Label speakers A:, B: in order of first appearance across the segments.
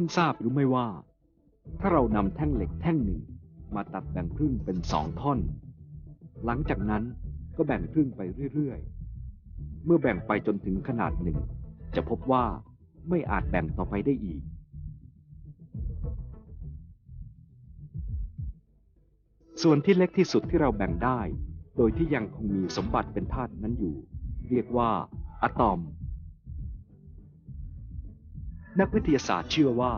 A: ท่านทราบหรือไม่ว่า ถ้าเรานำแท่งเหล็กแท่งหนึ่งมาตัดแบ่งครึ่งเป็นสองท่อน หลังจากนั้นก็แบ่งครึ่งไปเรื่อยๆ เมื่อแบ่งไปจนถึงขนาดหนึ่ง จะพบว่าไม่อาจแบ่งต่อไปได้อีก ส่วนที่เล็กที่สุดที่เราแบ่งได้ โดยที่ยังคงมีสมบัติเป็นธาตุนั้นอยู่ เรียกว่าอะตอม นักวิทยาศาสตร์เชื่อว่า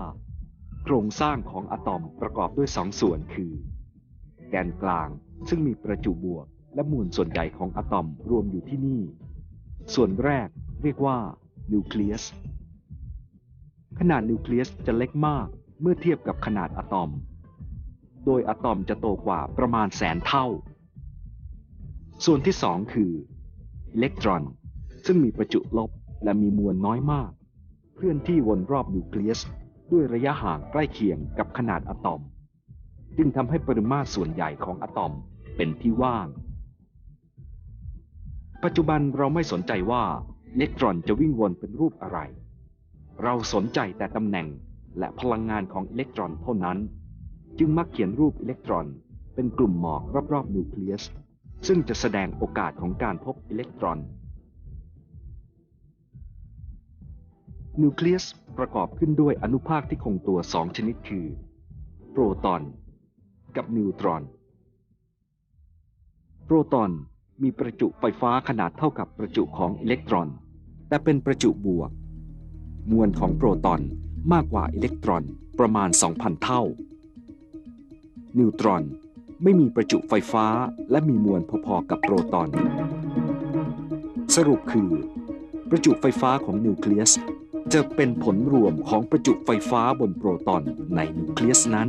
A: โครงสร้างของอะตอมประกอบด้วยสองส่วนคือ แกนกลางซึ่งมีประจุบวก และมวลส่วนใหญ่ของอะตอมรวมอยู่ที่นี่ ส่วนแรกเรียกว่านิวเคลียสขนาดนิวเคลียสจะเล็กมากเมื่อเทียบกับขนาดอะตอม โดยอะตอมจะโตกว่าประมาณแสนเท่า ส่วนที่สองคืออิเล็กตรอน ซึ่งมีประจุลบและมีมวลน้อยมาก ลื่อนที่วนรอบนิวเคลียส ด้วยระยะห่างใกล้เคียงกับขนาดอะตอม จึงทำให้ปริมาตรส่วนใหญ่ของอะตอมเป็นที่ว่าง ปัจจุบันเราไม่สนใจว่าอิเล็กตรอนจะวิ่งวนเป็นรูปอะไร เราสนใจแต่ตำแหน่งและพลังงานของอิเล็กตรอนเท่านั้น จึงมักเขียนรูปอิเล็กตรอน เป็นกลุ่มหมอกรอบๆนิวเคลียส ซึ่งจะแสดงโอกาสของการพบอิเล็กตรอน นิวเคลียสประกอบขึ้นด้วยอนุภาคที่คงตัวสองชนิดคือ โปรตอน กับนิวตรอน โปรตอนมีประจุไฟฟ้าขนาดเท่ากับประจุของอิเล็กตรอน แต่เป็นประจุบวก มวลของโปรตอนมากกว่าอิเล็กตรอนประมาณ 2,000 เท่า นิวตรอนไม่มีประจุไฟฟ้าและมีมวลพอๆกับโปรตอน สรุปคือ ประจุไฟฟ้าของนิวเคลียส จะเป็นผลรวมของประจุไฟฟ้าบนโปรตอนในนิวเคลียสนั้น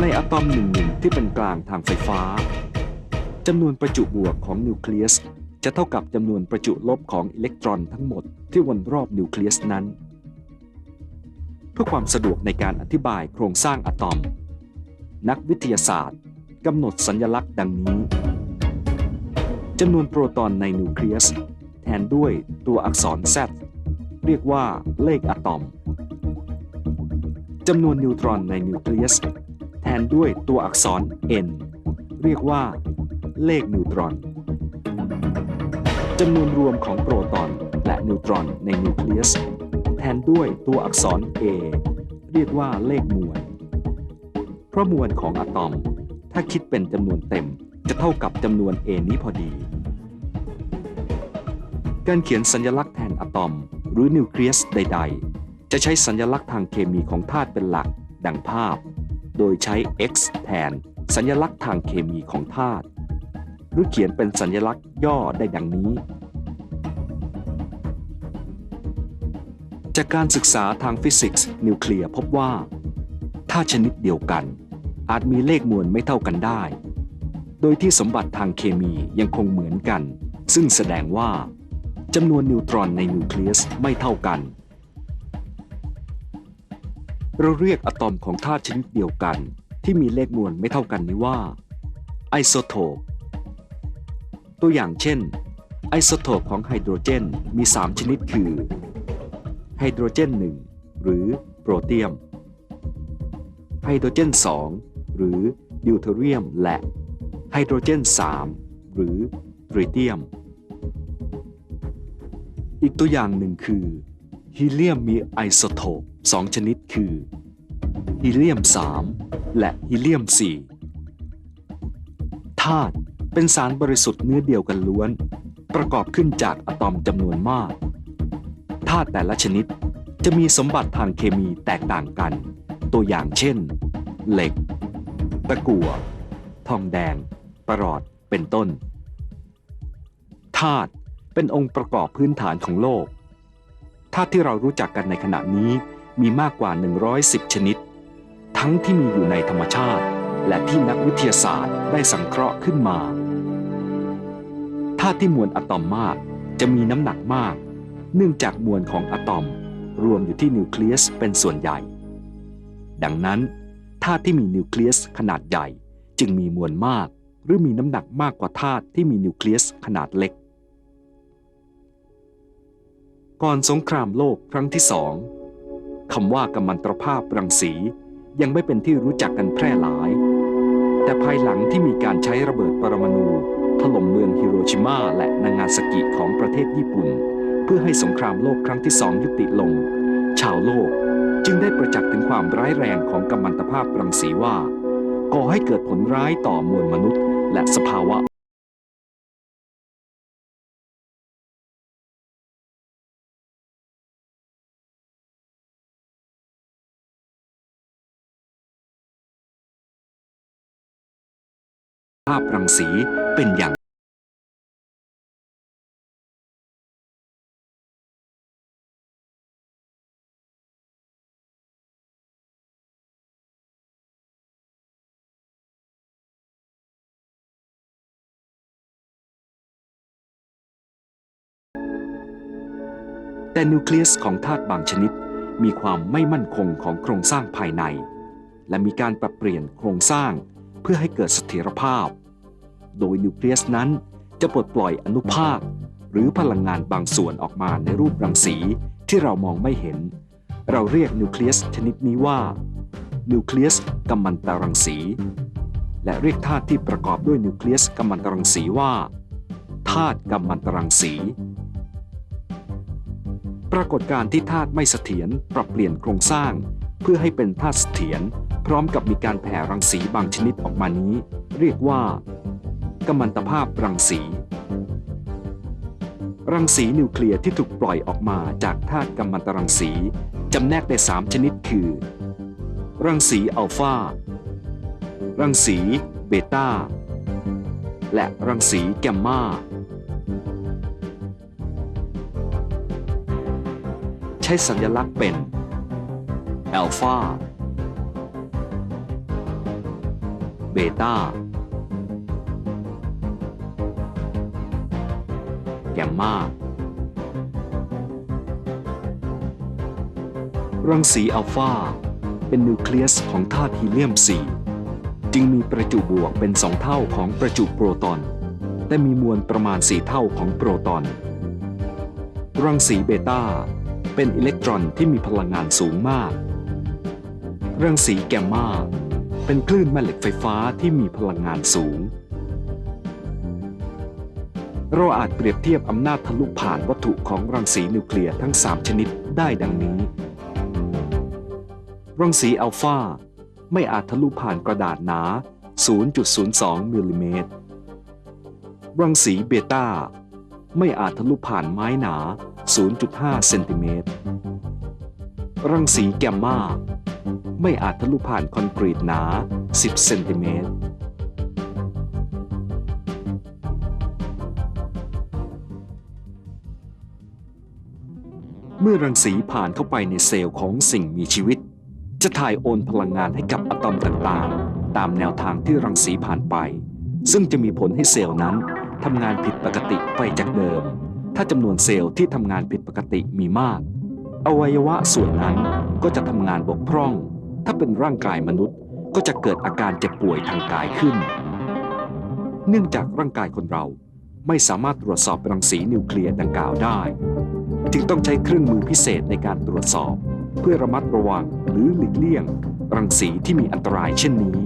A: ในอะตอมหนึ่งหนึ่งที่เป็นกลางทางไฟฟ้าจำนวนประจุบวกของนิวเคลียสจะเท่ากับจำนวนประจุลบของอิเล็กตรอนทั้งหมดที่วนรอบนิวเคลียสนั้น เพื่อความสะดวกในการอธิบายโครงสร้างอะตอม นักวิทยาศาสตร์กำหนดสัญลักษณ์ดังนี้จำนวนโปรตอนในนิวเคลียส แทนด้วยตัวอักษร Z เรียกว่าเลขอะตอมจำนวนนิวตรอนในนิวเคลียส แทนด้วยตัวอักษร N เรียกว่า เลขนิวตรอนจำนวนรวมของโปรตอนและนิวตรอนในนิวเคลียส แทนด้วยตัวอักษร A เรียกว่าเลขมวล เพราะมวลของอะตอม ถ้าคิดเป็นจำนวนเต็มจะเท่ากับจำนวน A นี้พอดี การเขียนสัญลักษณ์แทนอะตอม หรือนิวเคลียสใด ๆ จะใช้สัญลักษณ์ทางเคมีของธาตุเป็นหลัก ดังภาพ โดยใช้ X แทน สัญลักษณ์ทางเคมีของธาตุ หรือเขียนเป็นสัญลักษณ์ย่อได้ดังนี้ จากการศึกษาทางฟิสิกส์นิวเคลียร์พบว่าธาตุชนิดเดียวกัน อาจมีเลขมวลไม่เท่ากันได้ โดยที่สมบัติทางเคมียังคงเหมือนกัน ซึ่งแสดงว่า จำนวนนิวตรอนในนิวเคลียสไม่เท่ากัน เราเรียกอะตอมของธาตุชนิดเดียวกัน ที่มีเลขมวลไม่เท่ากันนี้ว่าไอโซโทปตัวอย่างเช่น ไอโซโทปของไฮโดรเจนมี 3 ชนิดคือไฮโดรเจน 1 หรือโปรเทียม ไฮโดรเจน 2 หรือดิวเทเรียม และไฮโดรเจน 3 หรือทริเทียม อีกตัวอย่างหนึ่งคือฮีเลียมมีไอโซโทป2ชนิดคือฮีเลียม 3 และฮีเลียม 4 ธาตุเป็นสารบริสุทธิ์เนื้อเดียวกันล้วน ประกอบขึ้นจากอะตอมจำนวนมาก ธาตุแต่ละชนิดจะมีสมบัติทางเคมีแตกต่างกัน ตัวอย่างเช่น เหล็ก ตะกั่ว ทองแดง ประหลอด เป็นต้น ธาตุ เป็นองค์ประกอบพื้นฐานของโลกธาตุที่เรารู้จักกันในขณะนี้มีมากกว่า 110 ชนิด ทั้งที่มีอยู่ในธรรมชาติ และที่นักวิทยาศาสตร์ได้สังเคราะห์ขึ้นมาธาตุที่มวลอะตอมมากจะมีน้ำหนักมาก เนื่องจากมวลของอะตอม รวมอยู่ที่นิวเคลียสเป็นส่วนใหญ่ ดังนั้นธาตุที่มีนิวเคลียสขนาดใหญ่จึงมีมวลมาก หรือมีน้ำหนักมากกว่าธาตุที่มีนิวเคลียสขนาดเล็ก ก่อนสงครามโลกครั้งที่สองคำว่ากัมมันตรภาพรังสียังไม่เป็นที่รู้จักกันแพร่หลาย แต่ภายหลังที่มีการใช้ระเบิดปรมาณูถล่มเมืองฮิโรชิมาและนางาซากิของประเทศญี่ปุ่น เพื่อให้สงครามโลกครั้งที่สองยุติลง ชาวโลกจึงได้ประจักษ์ถึงความร้ายแรงของกัมมันตภาพรังสีว่าก่อให้เกิดผลร้ายต่อมวลมนุษย์ และสภาวะ ภาพรังสีเป็นอย่างแต่นิวเคลียสของธาตุบางชนิดมีความไม่มั่นคงของโครงสร้างภายใน และมีการปรับเปลี่ยนโครงสร้าง พื่อให้เกิดเสถียรภาพ โดยนิวเคลียสนั้นจะปลดปล่อยอนุภาค หรือพลังงานบางส่วนออกมาในรูปรังสีที่เรามองไม่เห็น เราเรียกนิวเคลียสชนิดนี้ว่า นิวเคลียสกัมมันตรังสี และเรียกธาตุที่ประกอบด้วยนิวเคลียสกัมมันตรังสีว่าธาตุกัมมันตรังสี ปรากฏการณ์ที่ธาตุไม่เสถียรปรับเปลี่ยนโครงสร้าง เพื่อให้เป็นธาตุเสถียร พร้อมกับมีการแผ่รังสีบางชนิดออกมานี้ เรียกว่ากัมมันตภาพรังสี รังสีนิวเคลียร์ที่ถูกปล่อยออกมาจากธาตุกัมมันตรังสีจำแนกได้ 3 ชนิดคือ รังสีอัลฟารังสีเบต้าและรังสีแกมมาใช้สัญลักษณ์เป็นอัลฟา เบต้าแกมมารังสีอัลฟาเป็นนิวเคลียสของธาตุฮีเลียม 4 จึงมีประจุบวกเป็น 2 เท่าของประจุโปรตอนแต่มีมวลประมาณ 4 เท่าของโปรตอน รังสีเบต้าเป็นอิเล็กตรอนที่มีพลังงานสูงมาก รังสีแกมมา เป็นคลื่นแม่เหล็กไฟฟ้าที่มีพลังงานสูง เราอาจเปรียบเทียบอำนาจทะลุผ่านวัตถุของรังสีนิวเคลียร์ทั้ง 3 ชนิดได้ดังนี้ รังสีอัลฟาไม่อาจทะลุผ่านกระดาษหนา 0.02มิลลิเมตร รังสีเบต้าไม่อาจทะลุผ่านไม้หนา 0.5 เซนติเมตร รังสีแกมมา ไม่อาจทะลุผ่านคอนกรีตหนา 10 เซนติเมตร เมื่อรังสีผ่านเข้าไปในเซลล์ของสิ่งมีชีวิต จะถ่ายโอนพลังงานให้กับอะตอมต่างๆ ตามแนวทางที่รังสีผ่านไป ซึ่งจะมีผลให้เซลล์นั้นทำงานผิดปกติไปจากเดิม ถ้าจำนวนเซลล์ที่ทำงานผิดปกติมีมาก อวัยวะส่วนนั้นก็จะทำงานบกพร่อง ถ้าเป็นร่างกายมนุษย์ก็จะเกิดอาการเจ็บป่วยทางกายขึ้น เนื่องจากร่างกายคนเราไม่สามารถตรวจสอบรังสีนิวเคลียร์ดังกล่าวได้ จึงต้องใช้เครื่องมือพิเศษในการตรวจสอบ เพื่อระมัดระวังหรือหลีกเลี่ยง รังสีที่มีอันตรายเช่นนี้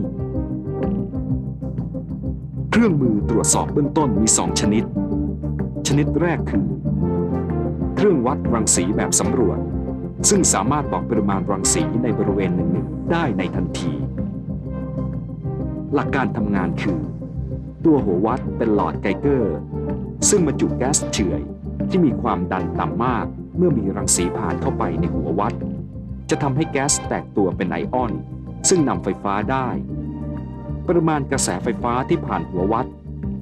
A: เครื่องมือตรวจสอบเบื้องต้นมี 2 ชนิด ชนิดแรกคือ เครื่องวัดรังสีแบบสำรวจ ซึ่งสามารถบอกปริมาณรังสีในบริเวณหนึ่งๆได้ในทันที หลักการทำงานคือ ตัวหัววัดเป็นหลอดไกเกอร์ ซึ่งบรรจุแก๊สเฉื่อยที่มีความดันต่ำมาก เมื่อมีรังสีผ่านเข้าไปในหัววัด จะทำให้แก๊สแตกตัวเป็นไอออน ซึ่งนำไฟฟ้าได้ ปริมาณกระแสไฟฟ้าที่ผ่านหัววัด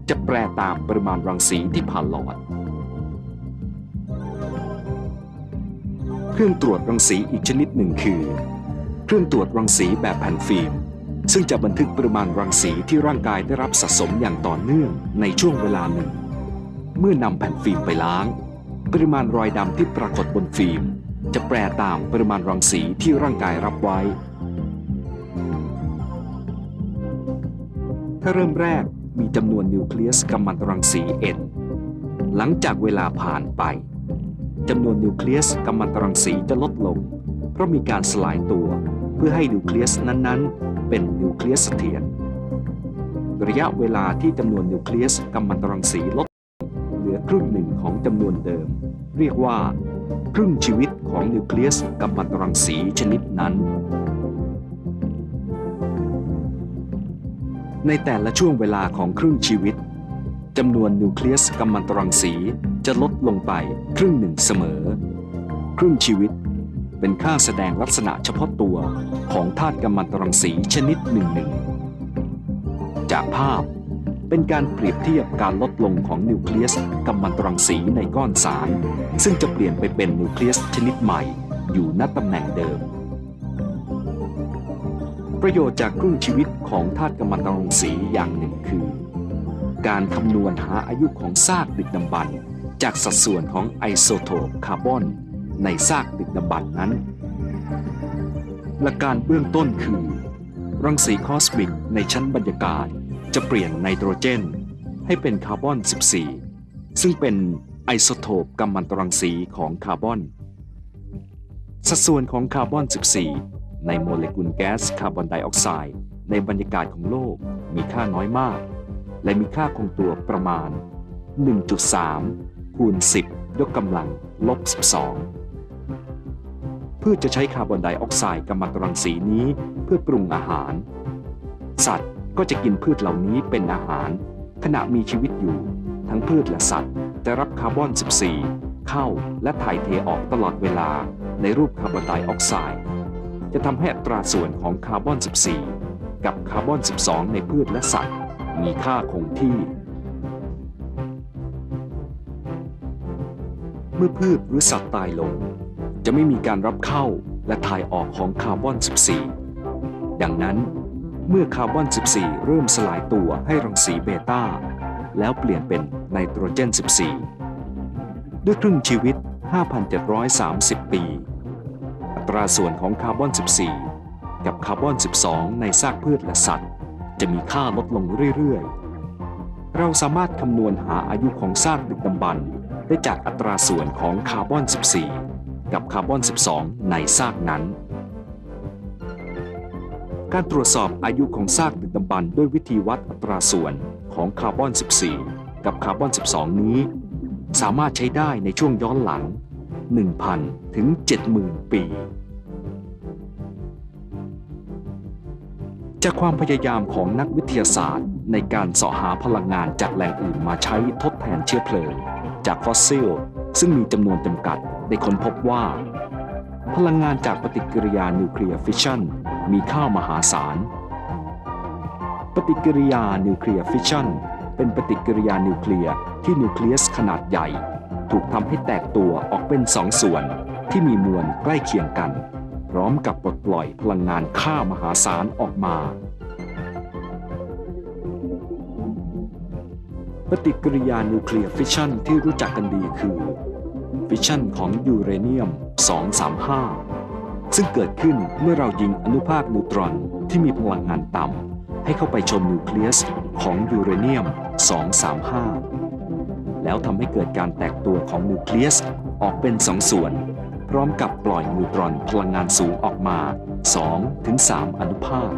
A: จะแปรตามปริมาณรังสีที่ผ่านหลอด เครื่องตรวจรังสีอีกชนิดหนึ่งคือ เครื่องตรวจรังสีแบบแผ่นฟิล์ม ซึ่งจะบันทึกปริมาณรังสีที่ร่างกายได้รับสะสมอย่างต่อเนื่องในช่วงเวลาหนึ่ง เมื่อนำแผ่นฟิล์มไปล้าง ปริมาณรอยดำที่ปรากฏบนฟิล์ม จะแปรตามปริมาณรังสีที่ร่างกายรับไว้ ถ้าเริ่มแรกมีจำนวนนิวเคลียสกัมมันตรังสี N หลังจากเวลาผ่านไป จำนวนนิวเคลียสกัมมันตรังสีจะลดลง เพราะมีการสลายตัวเพื่อให้นิวเคลียสนั้นๆ เป็นนิวเคลียสเสถียรระยะเวลาที่จำนวนนิวเคลียสกัมมันตรังสีลดเหลือครึ่งหนึ่งของจำนวนเดิม เรียกว่า ครึ่งชีวิตของนิวเคลียสกัมมันตรังสีชนิดนั้น ในแต่ละช่วงเวลาของครึ่งชีวิตจำนวนนิวเคลียสกัมมันตรังสี จะลดลงไปครึ่งหนึ่งเสมอ ครึ่งชีวิตเป็นค่าแสดงลักษณะเฉพาะตัวของธาตุกัมมันตรังสีชนิดหนึ่งหนึ่ง จากภาพเป็นการเปรียบเทียบการลดลงของนิวเคลียสกัมมันตรังสีในก้อนสาร ซึ่งจะเปลี่ยนไปเป็นนิวเคลียสชนิดใหม่อยู่ณตำแหน่งเดิม ประโยชน์จากครึ่งชีวิตของธาตุกัมมันตรังสีอย่างหนึ่งคือ การคำนวณหาอายุของซากดึกดำบรรพ์ จากสัดส่วนของไอโซโทปคาร์บอนในซากดึกดำบรรนั้น หลักการเบื้องต้นคือ รังสีคอสมิกในชั้นบรรยากาศจะเปลี่ยนไนโตรเจน ให้เป็นคาร์บอน 14 ซึ่งเป็นไอโซโทปกัมมันตรังสีของคาร์บอน สัดส่วนของคาร์บอน 14 ในโมเลกุลแก๊สคาร์บอนไดออกไซด์ในบรรยากาศของโลกมีค่าน้อยมาก และมีค่าคงตัวประมาณ 1.3 คูณ 10 ยกกำลัง ลบ 12 พืชจะใช้คาร์บอนไดออกไซด์กัมมันตรังสีนี้เพื่อปรุงอาหาร สัตว์ก็จะกินพืชเหล่านี้เป็นอาหาร ขณะมีชีวิตอยู่ ทั้งพืชและสัตว์จะรับคาร์บอน 14 เข้าและถ่ายเทออกตลอดเวลาในรูปคาร์บอนไดออกไซด์จะทำให้อัตราส่วนของคาร์บอน 14 กับคาร์บอน 12 ในพืชและสัตว์ มีค่าคงที่ เมื่อพืชหรือสัตว์ตายลง จะไม่มีการรับเข้าและถ่ายออกของคาร์บอน 14 ดังนั้น เมื่อคาร์บอน 14 เริ่มสลายตัวให้รังสีเบต้า แล้วเปลี่ยนเป็นไนโตรเจน 14 ด้วยครึ่งชีวิต 5,730 ปี อัตราส่วนของคาร์บอน 14 กับคาร์บอน 12 ในซากพืชและสัตว์ จะมีค่าลดลงเรื่อย ๆ เราสามารถคำนวณหาอายุของซากดึกดำบรรพ์ ได้จากอัตราส่วนของคาร์บอน 14 กับคาร์บอน 12 ในซากนั้น การตรวจสอบอายุของซากดึกดำบรรพ์ด้วยวิธีวัดอัตราส่วนของคาร์บอน 14 กับคาร์บอน 12 นี้ สามารถใช้ได้ในช่วงย้อนหลัง 1,000 ถึง 70,000 ปีจากความพยายามของนักวิทยาศาสตร์ในการสาะหาพลังงานจากแหล่งอื่นมาใช้ทดแทนเชื้อเพลิง จากฟอสซิล ซึ่งมีจำนวนจำกัดได้ค้นพบว่า พลังงานจากปฏิกิริยานิวเคลียร์ฟิชชันมีค่ามหาศาล ปฏิกิริยานิวเคลียร์ฟิชชันเป็นปฏิกิริยานิวเคลียร์ที่นิวเคลียสขนาดใหญ่ ถูกทำให้แตกตัวออกเป็นสองส่วนที่มีมวลใกล้เคียงกัน พร้อมกับปลดปล่อยพลังงานค่ามหาศาลออกมา ปฏิกิริยานิวเคลียร์ฟิชชันที่รู้จักกันดีคือ ฟิชชันของยูเรเนียม 235 ซึ่งเกิดขึ้นเมื่อเรายิงอนุภาคนิวตรอนที่มีพลังงานต่ำให้เข้าไปชนนิวเคลียสของยูเรเนียม 235 แล้วทำให้เกิดการแตกตัวของนิวเคลียสออกเป็นสองส่วน พร้อมกับปล่อยนิวตรอนพลังงานสูงออกมา 2-3 อนุภาค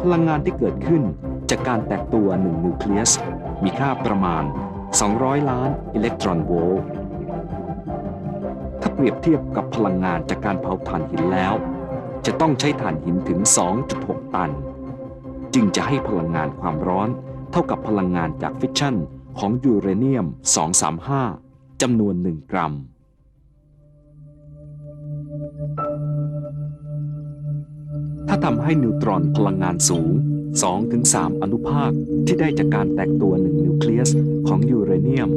A: พลังงานที่เกิดขึ้นจากการแตกตัวหนึ่งนิวเคลียส มีค่าประมาณ 200 ล้านอิเล็กตรอนโวลต์ถ้าเปรียบเทียบกับพลังงานจากการเผาถ่านหินแล้ว จะต้องใช้ถ่านหินถึง 2.6 ตัน จึงจะให้พลังงานความร้อนเท่ากับพลังงานจากฟิชชั่นของยูเรเนียม 235 จำนวน 1 กรัมถ้าทำให้นิวตรอนพลังงานสูง 2-3 อนุภาคที่ได้จากการแตกตัวหนึ่งนิวเคลียสของยูเรเนียม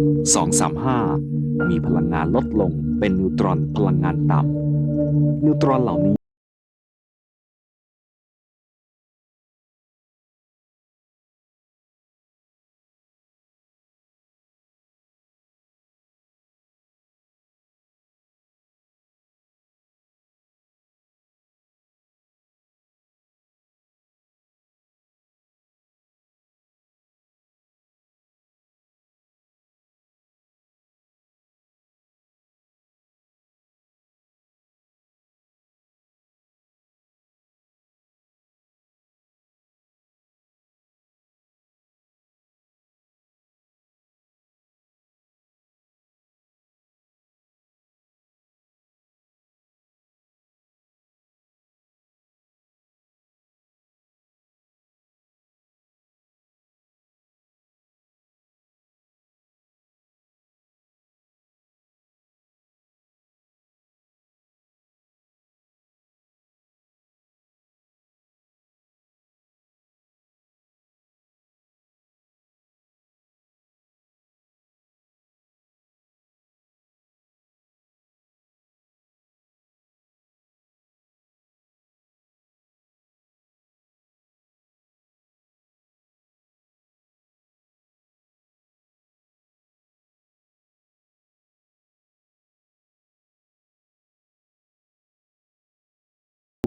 A: 235 มีพลังงานลดลงเป็นนิวตรอนพลังงานต่ำนิวตรอนเหล่านี้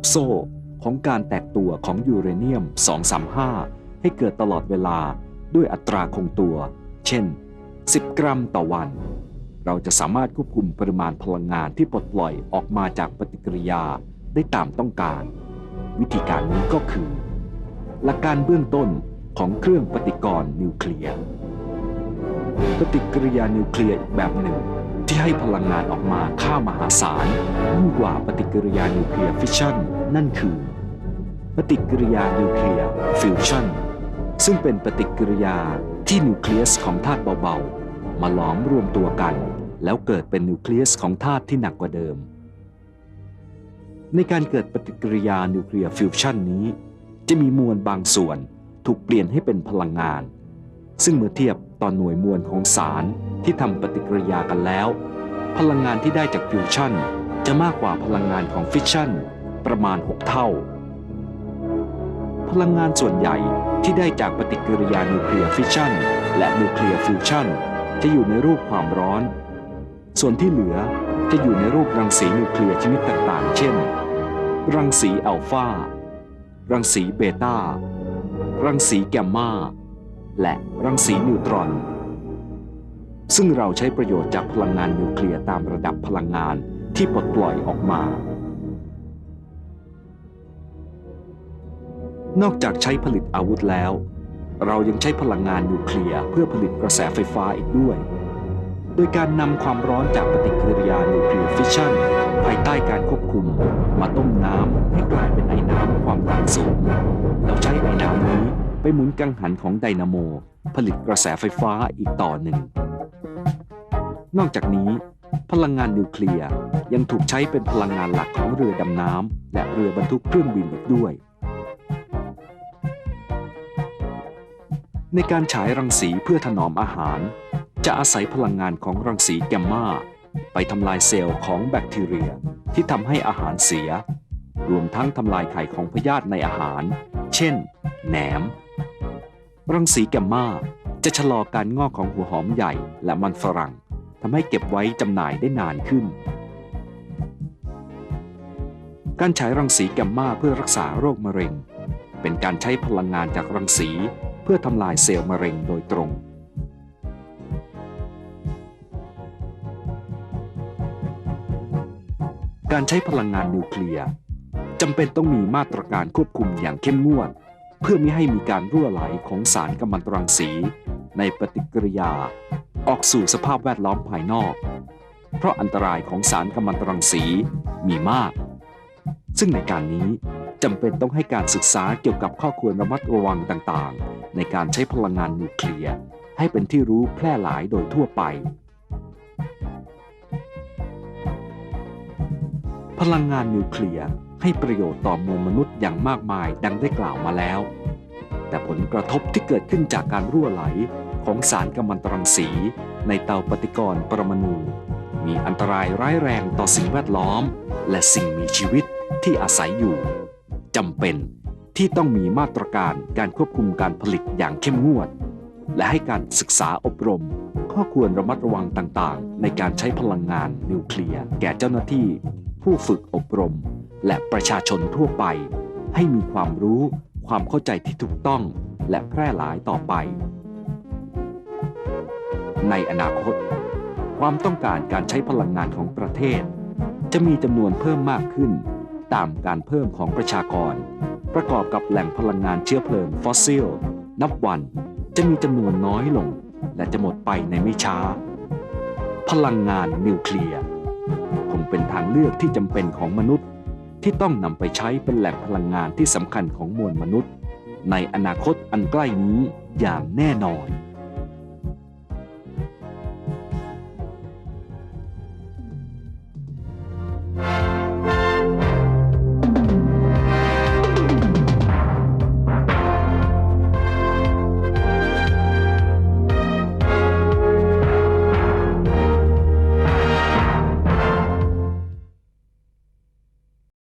A: โซ่ของการแตกตัวของยูเรเนียม 235 ให้เกิดตลอดเวลาด้วยอัตราคงตัว เช่น 10 กรัมต่อวัน เราจะสามารถควบคุมปริมาณพลังงานที่ปลดปล่อยออกมาจากปฏิกิริยาได้ตามต้องการ วิธีการนี้ก็คือ หลักการเบื้องต้นของเครื่องปฏิกรณ์นิวเคลียร์ ปฏิกิริยานิวเคลียร์อีกแบบหนึ่ง ที่ให้พลังงานออกมาค่ามหาศาลยิ่งกว่าปฏิกิริยานิวเคลียร์ฟิชชันนั่นคือ ปฏิกิริยานิวเคลียร์ฟิวชันซึ่งเป็นปฏิกิริยาที่นิวเคลียสของธาตุเบาๆ มาหลอมรวมตัวกัน แล้วเกิดเป็นนิวเคลียสของธาตุที่หนักกว่าเดิม ในการเกิดปฏิกิริยานิวเคลียร์ฟิวชันนี้ จะมีมวลบางส่วนถูกเปลี่ยนให้เป็นพลังงาน ซึ่งเมื่อเทียบ ต่อหน่วยมวลของสารที่ทำปฏิกิริยากันแล้ว พลังงานที่ได้จากฟิวชั่นจะมากกว่าพลังงานของฟิชชั่นประมาณ 6 เท่า พลังงานส่วนใหญ่ที่ได้จากปฏิกิริยานิวเคลียร์ฟิชชั่น และนิวเคลียร์ฟิวชั่นจะอยู่ในรูปความร้อน ส่วนที่เหลือจะอยู่ในรูปรังสีนิวเคลียร์ชนิดต่างๆ เช่น รังสีอัลฟารังสีเบต้า รังสีแกมมา และรังสีนิวตรอน ซึ่งเราใช้ประโยชน์จากพลังงานนิวเคลียร์ตามระดับพลังงานที่ปลดปล่อยออกมา นอกจากใช้ผลิตอาวุธแล้ว เรายังใช้พลังงานนิวเคลียร์เพื่อผลิตกระแสไฟฟ้าอีกด้วย โดยการนำความร้อนจากปฏิกิริยานิวเคลียร์ฟิชชั่นภายใต้การควบคุมมาต้มน้ำให้กลายเป็นไอน้ำความดันสูง แล้วใช้ไอน้ำนี้ ไปหมุนกังหันของไดนาโม ผลิตกระแสไฟฟ้าอีกต่อหนึ่ง นอกจากนี้ พลังงานนิวเคลียร์ยังถูกใช้เป็นพลังงานหลักของเรือดำน้ำและเรือบรรทุกเครื่องบินอีกด้วย ในการฉายรังสีเพื่อถนอมอาหาร จะอาศัยพลังงานของรังสีแกมมาไปทำลายเซลล์ของแบคทีเรียที่ทำให้อาหารเสีย รวมทั้งทำลายไข่ของพยาธิในอาหาร เช่น แหนม รังสีแกมมาจะชะลอการงอกของหัวหอมใหญ่และมันฝรั่งทำให้เก็บไว้จำหน่ายได้นานขึ้น การฉายรังสีแกมมาเพื่อรักษาโรคมะเร็ง เป็นการใช้พลังงานจากรังสีเพื่อทำลายเซลล์มะเร็งโดยตรงการใช้พลังงานนิวเคลียร์จำเป็นต้องมีมาตรการควบคุมอย่างเข้มงวด เพื่อไม่ให้มีการรั่วไหลของสารกัมมันตรังสี ในปฏิกิริยา ออกสู่สภาพแวดล้อมภายนอก เพราะอันตรายของสารกัมมันตรังสีมีมาก ซึ่งในการนี้จำเป็นต้องให้การศึกษาเกี่ยวกับข้อควรระมัดระวังต่างๆ ในการใช้พลังงานนิวเคลียร์ให้เป็นที่รู้แพร่หลายโดยทั่วไป พลังงานนิวเคลียร์ ให้ประโยชน์ต่อมวลมนุษย์อย่างมากมายดังได้กล่าวมาแล้ว แต่ผลกระทบที่เกิดขึ้นจากการรั่วไหลของสารกัมมันตรังสี ในเตาปฏิกรณ์ปรมาณูมีอันตรายร้ายแรงต่อสิ่งแวดล้อม และสิ่งมีชีวิตที่อาศัยอยู่จำเป็นที่ต้องมีมาตรการการควบคุมการผลิตอย่างเข้มงวด และให้การศึกษาอบรม ข้อควรระมัดระวังต่างๆ ในการใช้พลังงานนิวเคลียร์แก่เจ้าหน้าที่ ผู้ฝึกอบรม และประชาชนทั่วไป ให้มีความรู้ความเข้าใจที่ถูกต้องและแพร่หลายต่อไป ในอนาคต ความต้องการการใช้พลังงานของประเทศ จะมีจำนวนเพิ่มมากขึ้น ตามการเพิ่มของประชากร ประกอบกับแหล่งพลังงานเชื้อเพลิงฟอสซิล นับวันจะมีจำนวนน้อยลง และจะหมดไปในไม่ช้า พลังงานนิวเคลียร์คงเป็นทางเลือกที่จำเป็นของมนุษย์ ที่ต้องนำไปใช้เป็นแหล่งพลังงานที่สำคัญของมวลมนุษย์ ในอนาคตอันใกล้นี้อย่างแน่นอน